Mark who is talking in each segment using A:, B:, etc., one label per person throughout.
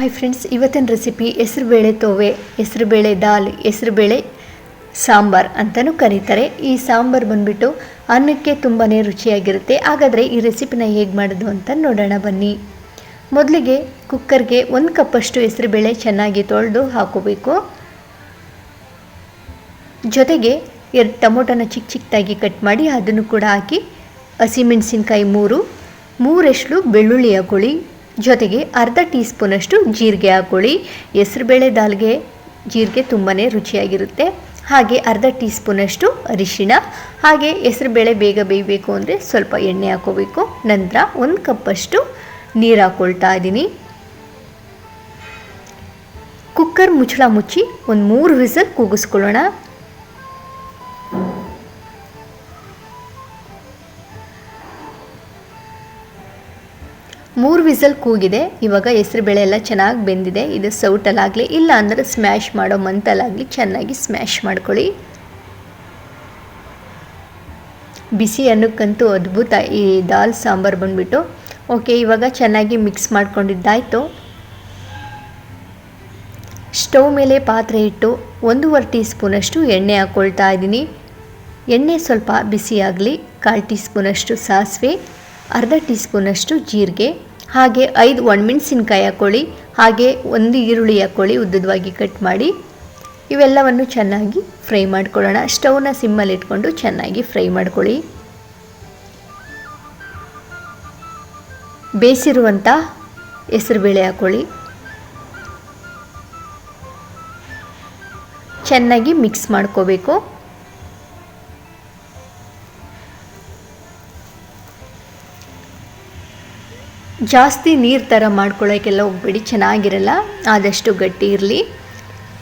A: Hi friends ಇವತ್ತಿನ recipe ಹೆಸರುಬೇಳೆ ತೋವೆ ಹೆಸರುಬೇಳೆ ದಾಲ್ ಹೆಸರುಬೇಳೆ ಸಾಂಬಾರ್ ಅಂತಲೂ ಕರೀತಾರೆ. ಈ ಸಾಂಬಾರ್ ಬಂದುಬಿಟ್ಟು ಅನ್ನಕ್ಕೆ ತುಂಬಾ ರುಚಿಯಾಗಿರುತ್ತೆ. ಹಾಗಾದರೆ ಈ ರೆಸಿಪಿನ ಹೇಗೆ ಮಾಡೋದು ಅಂತ ನೋಡೋಣ ಬನ್ನಿ. ಮೊದಲಿಗೆ ಕುಕ್ಕರ್ಗೆ ಒಂದು ಕಪ್ಪಷ್ಟು ಹೆಸರುಬೇಳೆ ಚೆನ್ನಾಗಿ ತೊಳೆದು ಹಾಕೋಬೇಕು. ಜೊತೆಗೆ ಎರಡು ಟೊಮೊಟೊನ ಚಿಕ್ಕ ಚಿಕ್ಕದಾಗಿ ಕಟ್ ಮಾಡಿ ಅದನ್ನು ಕೂಡ ಹಾಕಿ ಹಸಿಮೆಣಸಿನ್ಕಾಯಿ ಮೂರು, ಮೂರಷ್ಟು ಬೆಳ್ಳುಳ್ಳಿ ಹಾಕೊಳ್ಳಿ. ಜೊತೆಗೆ ಅರ್ಧ ಟೀ ಸ್ಪೂನಷ್ಟು ಜೀರಿಗೆ ಹಾಕೊಳ್ಳಿ. ಹೆಸರುಬೇಳೆ ದಾಲ್ಗೆ ಜೀರಿಗೆ ತುಂಬಾ ರುಚಿಯಾಗಿರುತ್ತೆ. ಹಾಗೆ ಅರ್ಧ ಟೀ ಸ್ಪೂನಷ್ಟು ಅರಿಶಿಣ. ಹಾಗೆ ಹೆಸರುಬೇಳೆ ಬೇಗ ಬೇಯಬೇಕು ಅಂದರೆ ಸ್ವಲ್ಪ ಎಣ್ಣೆ ಹಾಕೋಬೇಕು. ನಂತರ ಒಂದು ಕಪ್ಪಷ್ಟು ನೀರು ಹಾಕ್ಕೊಳ್ತಾ ಇದ್ದೀನಿ. ಕುಕ್ಕರ್ ಮುಚ್ಚಳ ಮುಚ್ಚಿ ಒಂದು ಮೂರು ವಿಸಲ್ ಕೂಗಿಸ್ಕೊಳ್ಳೋಣ. ಮೂರು ವಿಸಲ್ ಕೂಗಿದೆ. ಇವಾಗ ಹೆಸರುಬೇಳೆ ಎಲ್ಲ ಚೆನ್ನಾಗಿ ಬೆಂದಿದೆ. ಇದು ಸೌಟಲ್ಲಾಗಲಿ, ಇಲ್ಲ ಅಂದರೆ ಸ್ಮ್ಯಾಶ್ ಮಾಡೋ ಮಂತಲ್ಲಾಗಲಿ ಚೆನ್ನಾಗಿ ಸ್ಮ್ಯಾಶ್ ಮಾಡ್ಕೊಳ್ಳಿ. ಬಿಸಿ ಅನ್ನಕ್ಕಂತೂ ಅದ್ಭುತ. ಈ ದಾಲ್ ಸಾಂಬಾರು ಬಂದುಬಿಟ್ಟು, ಓಕೆ, ಇವಾಗ ಚೆನ್ನಾಗಿ ಮಿಕ್ಸ್ ಮಾಡ್ಕೊಂಡಿದ್ದಾಯಿತು. ಸ್ಟವ್ ಮೇಲೆ ಪಾತ್ರೆ ಇಟ್ಟು ಒಂದೂವರೆ ಟೀ ಸ್ಪೂನಷ್ಟು ಎಣ್ಣೆ ಹಾಕ್ಕೊಳ್ತಾ ಇದ್ದೀನಿ. ಎಣ್ಣೆ ಸ್ವಲ್ಪ ಬಿಸಿಯಾಗಲಿ, ಕಾಲು ಟೀ ಸ್ಪೂನಷ್ಟು ಸಾಸಿವೆ. ಅರ್ಧ ಟೀ ಸ್ಪೂನಷ್ಟು ಜೀರಿಗೆ, ಹಾಗೆ ಐದು ಒಣಮೆಣಸಿನ್ಕಾಯಿ ಹಾಕ್ಕೊಳ್ಳಿ ಹಾಗೆ ಒಂದು ಈರುಳ್ಳಿ ಹಾಕ್ಕೊಳ್ಳಿ ಉದ್ದದವಾಗಿ ಕಟ್ ಮಾಡಿ ಇವೆಲ್ಲವನ್ನು ಚೆನ್ನಾಗಿ ಫ್ರೈ ಮಾಡ್ಕೊಳ್ಳೋಣ. ಸ್ಟವ್ನ ಸಿಮ್ಮಲ್ಲಿ ಇಟ್ಕೊಂಡು ಚೆನ್ನಾಗಿ ಫ್ರೈ ಮಾಡ್ಕೊಳ್ಳಿ. ಬೇಯಿಸಿರುವಂಥ ಹೆಸರುಬೇಳೆ ಹಾಕ್ಕೊಳ್ಳಿ ಚೆನ್ನಾಗಿ ಮಿಕ್ಸ್ ಮಾಡ್ಕೋಬೇಕು. ಜಾಸ್ತಿ ನೀರು ಥರ ಮಾಡ್ಕೊಳ್ಳೋಕ್ಕೆಲ್ಲ ಹೋಗ್ಬೇಡಿ, ಚೆನ್ನಾಗಿರಲ್ಲ, ಆದಷ್ಟು ಗಟ್ಟಿ ಇರಲಿ.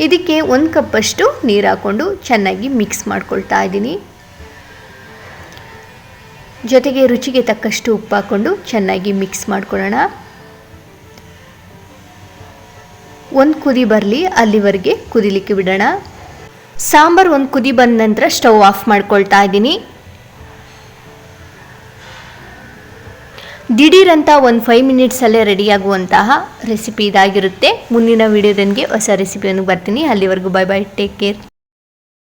A: ಇದಕ್ಕೆ ಒಂದು ಕಪ್ಪಷ್ಟು ನೀರು ಹಾಕ್ಕೊಂಡು ಚೆನ್ನಾಗಿ ಮಿಕ್ಸ್ ಮಾಡ್ಕೊಳ್ತಾ ಇದ್ದೀನಿ ಜೊತೆಗೆ ರುಚಿಗೆ ತಕ್ಕಷ್ಟು ಉಪ್ಪು ಹಾಕ್ಕೊಂಡು ಚೆನ್ನಾಗಿ ಮಿಕ್ಸ್ ಮಾಡ್ಕೊಳ್ಳೋಣ ಒಂದು ಕುದಿ ಬರಲಿ, ಅಲ್ಲಿವರೆಗೆ ಕುದಿಲಿಕ್ಕೆ ಬಿಡೋಣ. ಸಾಂಬಾರು ಒಂದು ಕುದಿ ಬಂದ ನಂತರ ಸ್ಟವ್ ಆಫ್ ಮಾಡ್ಕೊಳ್ತಾ ಇದ್ದೀನಿ ದಿಢೀರಂತ ಒಂದು ಫೈವ್ ಮಿನಿಟ್ಸಲ್ಲೇ ರೆಡಿಯಾಗುವಂತಹ ರೆಸಿಪಿ ಇದಾಗಿರುತ್ತೆ. ಮುಂದಿನ ವೀಡಿಯೋದೊಂದಿಗೆ ಹೊಸ ರೆಸಿಪಿಯನ್ನು ಬರ್ತೀನಿ. ಅಲ್ಲಿವರೆಗೂ ಬೈ ಬೈ ಟೇಕ್ ಕೇರ್